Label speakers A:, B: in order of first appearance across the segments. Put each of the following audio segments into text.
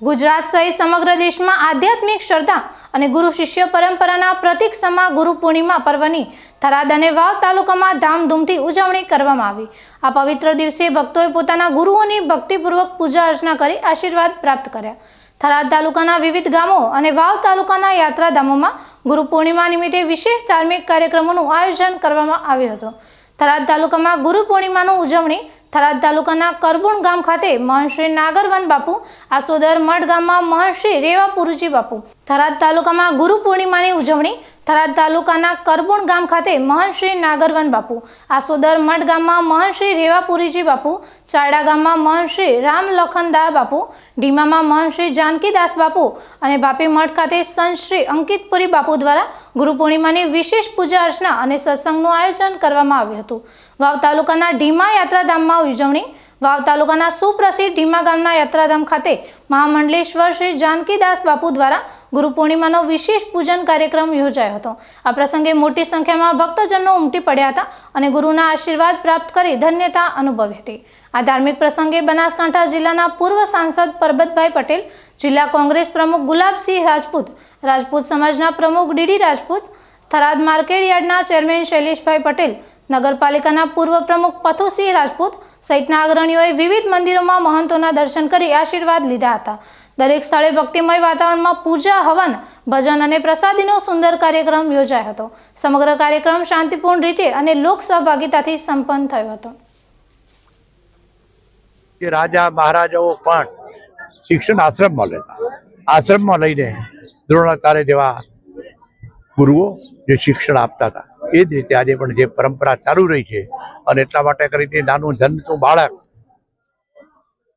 A: ગુજરાત સહિત સમગ્ર દેશમાં આધ્યાત્મિક શ્રદ્ધા અને ગુરુ શિષ્ય પરંપરાના પ્રતિક સમા ગુરુ પૂર્ણિમા પર્વની થરાદ અને વાવ તાલુકામાં ધામધૂમથી ઉજવણી કરવામાં આવી. આ પવિત્ર દિવસે ભક્તોએ પોતાના ગુરુઓની ભક્તિપૂર્વક પૂજા અર્ચના કરી આશીર્વાદ પ્રાપ્ત કર્યા. થરાદ તાલુકાના વિવિધ ગામો અને વાવ તાલુકાના યાત્રાધામોમાં ગુરુ પૂર્ણિમા નિમિત્તે વિશેષ ધાર્મિક કાર્યક્રમોનું આયોજન કરવામાં આવ્યું હતું. થરાદ તાલુકામાં ગુરુ પૂર્ણિમાનું ઉજવણી થરાદ તાલુકાના કરબુણ ગામ ખાતે મહર્ષિ નાગરવન બાપુ આસોદર મઢ ગામમાં મહર્ષિ રેવા પુરુજી બાપુ થરાદ તાલુકામાં ગુરુ પૂર્ણિમાની ઉજવણી. થરાદ તાલુકાના કરબુણ ગામ ખાતે મહનશ્રી નાગરવન બાપુ. આસોદર મઠ ગામમાં મહનશ્રી રેવાપુરીજી બાપુ. ચારડા ગામમાં મહનશ્રી રામ લખનદા બાપુ. ઢીમામાં મહનશ્રી જાનકીદાસ બાપુ. અને બાપી મઠ ખાતે સંત શ્રી અંકિતપુરી બાપુ દ્વારા ગુરુ પૂર્ણિમાની વિશેષ પૂજા અર્ચના અને સત્સંગનું આયોજન કરવામાં આવ્યું હતું. વાવ તાલુકાના ઢીમા યાત્રાધામમાં ઉજવણી. વાવ તાલુકાના સુપ્રસિદ્ધ ઢીમા ગામના યાત્રાધામ ખાતે મહામંડલેશ્વર શ્રી જાનકીદાસ બાપુ દ્વારા ગુરુ પૂર્ણિમાનો વિશેષ પૂજન કાર્યક્રમ યોજાયો હતો. આ પ્રસંગે મોટી સંખ્યામાં ભક્તજનો ઉમટી પડ્યા હતા અને ગુરુના આશીર્વાદ પ્રાપ્ત કરી ધન્યતા અનુભવી હતી. આ ધાર્મિક પ્રસંગે બનાસકાંઠા જિલ્લાના પૂર્વ સાંસદ પરબતભાઈ પટેલ, જિલ્લા કોંગ્રેસ પ્રમુખ ગુલાબસિંહ રાજપૂત રાજપૂત સમાજના પ્રમુખ ડીડી રાજપૂત, થરાદ માર્કેટ યાર્ડના ચેરમેન શૈલેષભાઈ પટેલ, નગરપાલિકાના પૂર્વ પ્રમુખ પથુસિંહ રાજપૂત સહિતના અગ્રણીઓએ વિવિધ મંદિરોમાં મહંતોના દર્શન કરી આશીર્વાદ લીધા હતા. દરેક સ્થળે ભક્તિમય વાતાવરણમાં પૂજા, હવન, ભજન અને પ્રસાદીનો સુંદર કાર્યક્રમ યોજાયો હતો. સમગ્ર કાર્યક્રમ શાંતિપૂર્ણ રીતે અને લોક સહભાગિતાથી સંપન્ન થયો હતો.
B: રાજા, મહારાજાઓ પણ શિક્ષણ આશ્રમમાં લેતા. આશ્રમમાં લઈને દ્રોણાચાર્ય જેવા ગુરુઓ જે શિક્ષણ આપતા હતા. એ જ રીતે આજે પણ જે પરંપરા ચાલુ રહી છે અને એટલા માટે કરીને નાનું જન્મતું બાળક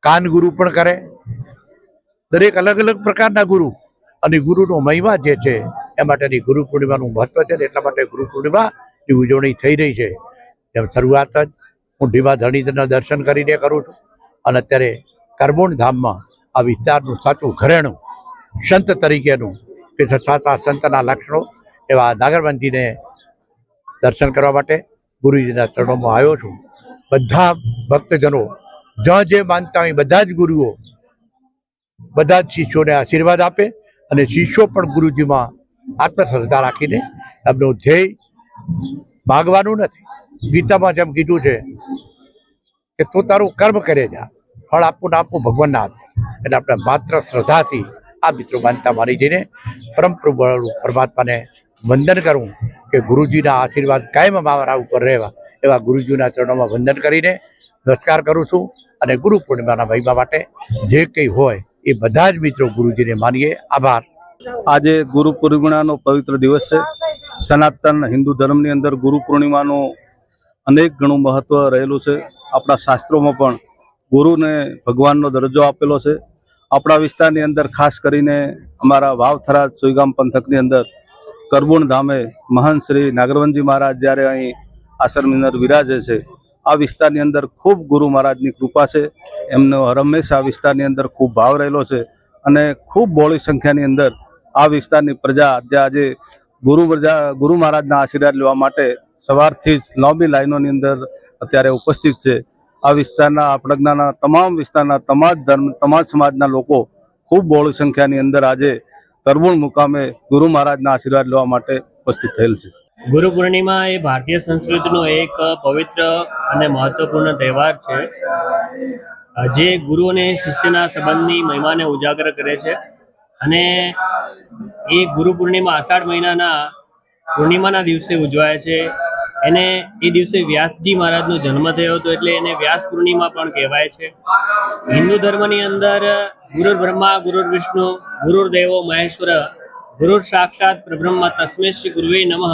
B: કાન ગુરુ પણ કરે. દરેક અલગ અલગ પ્રકારના ગુરુ અને ગુરુનો મહિમા જે છે એ માટેની ગુરુ પૂર્ણિમાનું મહત્વ છે એટલા માટે ગુરુ પૂર્ણિમાની ઉજવણી થઈ રહી છે. જેમ શરૂઆત જ હું ધીમા ધણીધરના દર્શન કરીને કરું છું અને અત્યારે કરબોણ ધામમાં આ વિસ્તારનું સાચું ઘરેણું સંત તરીકેનું કે સાચા સંતના લક્ષણો એવા નાગરવંતીને દર્શન કરવા માટે ગુરુજીના ચરણોમાં આવ્યો છું. બધા ભક્તજનો, જ્યાં જે માનતા હોય બધા જ ગુરુઓ, બધા જ શિષ્યોને આશીર્વાદ આપે અને શિષ્યો પણ ગુરુજીમાં આત્મશ્રદ્ધા રાખીને એમનું ધ્યેય માગવાનું નથી. ગીતામાં જેમ કીધું છે કે તું તારું કર્મ કરે જા, ફળ આપવું ના આપવું ભગવાનના હાથ. એટલે આપણે માત્ર શ્રદ્ધાથી આ મિત્રો માનતા માની જઈને પરમ પરમાત્માને વંદન કરવું કે ગુરુજીના આશીર્વાદ કાયમ મારા ઉપર રહેવા. એવા ગુરુજીના ચરણોમાં વંદન કરીને નમસ્કાર કરું છું અને ગુરુ પૂર્ણિમાના મહિમા માટે જે કંઈ હોય એ બધા જ મિત્રો ગુરુજીને માનીએ. આભાર.
C: આજે ગુરુ પૂર્ણિમાનો પવિત્ર દિવસ છે. સનાતન હિન્દુ ધર્મની અંદર ગુરુ પૂર્ણિમાનું અનેક ઘણું મહત્વ રહેલું છે. આપણા શાસ્ત્રોમાં પણ ગુરુને ભગવાનનો દરજ્જો આપેલો છે. આપણા વિસ્તારની અંદર ખાસ કરીને અમારા વાવથરા સુઈગામ પંથકની અંદર કરબુણ ધામે મહંત શ્રી નાગરવનજી મહારાજ જ્યારે અહીં આશ્રમની અંદર વિરાજે છે, આ વિસ્તારની અંદર ખૂબ ગુરુ મહારાજની કૃપા છે. એમનો હંમેશા આ વિસ્તારની અંદર ખૂબ ભાવ રહેલો છે અને ખૂબ બહોળી સંખ્યાની અંદર આ વિસ્તારની પ્રજા જે આજે ગુરુ પ્રજા ગુરુ મહારાજના આશીર્વાદ લેવા માટે સવારથી જ લાંબી લાઈનોની અંદર અત્યારે ઉપસ્થિત છે. આ વિસ્તારના આપડગનાના તમામ વિસ્તારના, તમામ ધર્મ, તમામ સમાજના લોકો ખૂબ બહોળી સંખ્યાની અંદર આજે કરબુણ મુકામે ગુરુ મહારાજના આશીર્વાદ લેવા માટે ઉપસ્થિત થયેલ છે.
D: ગુરુ પૂર્ણિમા એ ભારતીય સંસ્કૃતિનો એક પવિત્ર અને મહત્વપૂર્ણ તહેવાર છે. જે ગુરુ અને શિષ્યના સંબંધની મહિમાને ઉજાગર કરે છે અને એ ગુરુ પૂર્ણિમા આષાઢ મહિનાના પૂર્ણિમાના દિવસે ઉજવાય છે. એને એ દિવસે વ્યાસજી મહારાજનો જન્મ થયો હતો એટલે એને વ્યાસ પૂર્ણિમા પણ કહેવાય છે. હિન્દુ ધર્મની અંદર ગુરુ બ્રહ્મા ગુરુ વિષ્ણુ ગુરુ દેવો, મહેશ્વર ગુરુ સાક્ષાત પ્રબ્રહ્મ તસ્મે શ્રી ગુરુવે નમઃ.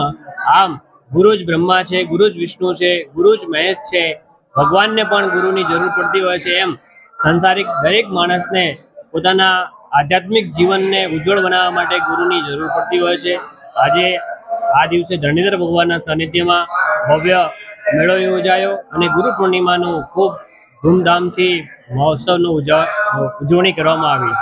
D: આમ ગુરુ જ બ્રહ્મા છે, ગુરુ જ વિષ્ણુ છે, ગુરુ જ મહેશ છે. ભગવાનને પણ ગુરુની જરૂર પડતી હોય છે એમ સંસારિક દરેક માણસને પોતાના આધ્યાત્મિક જીવનને ઉજ્જવળ બનાવવા માટે ગુરુની જરૂર પડતી હોય છે. આજે આ દિવસે ધરણીધર ભગવાનના સાનિધ્યમાં ભવ્ય મેળો યોજાયો અને ગુરુ પૂર્ણિમાનું ખૂબ ધૂમધામથી મહોત્સવનું ઉજવણી કરવામાં આવી.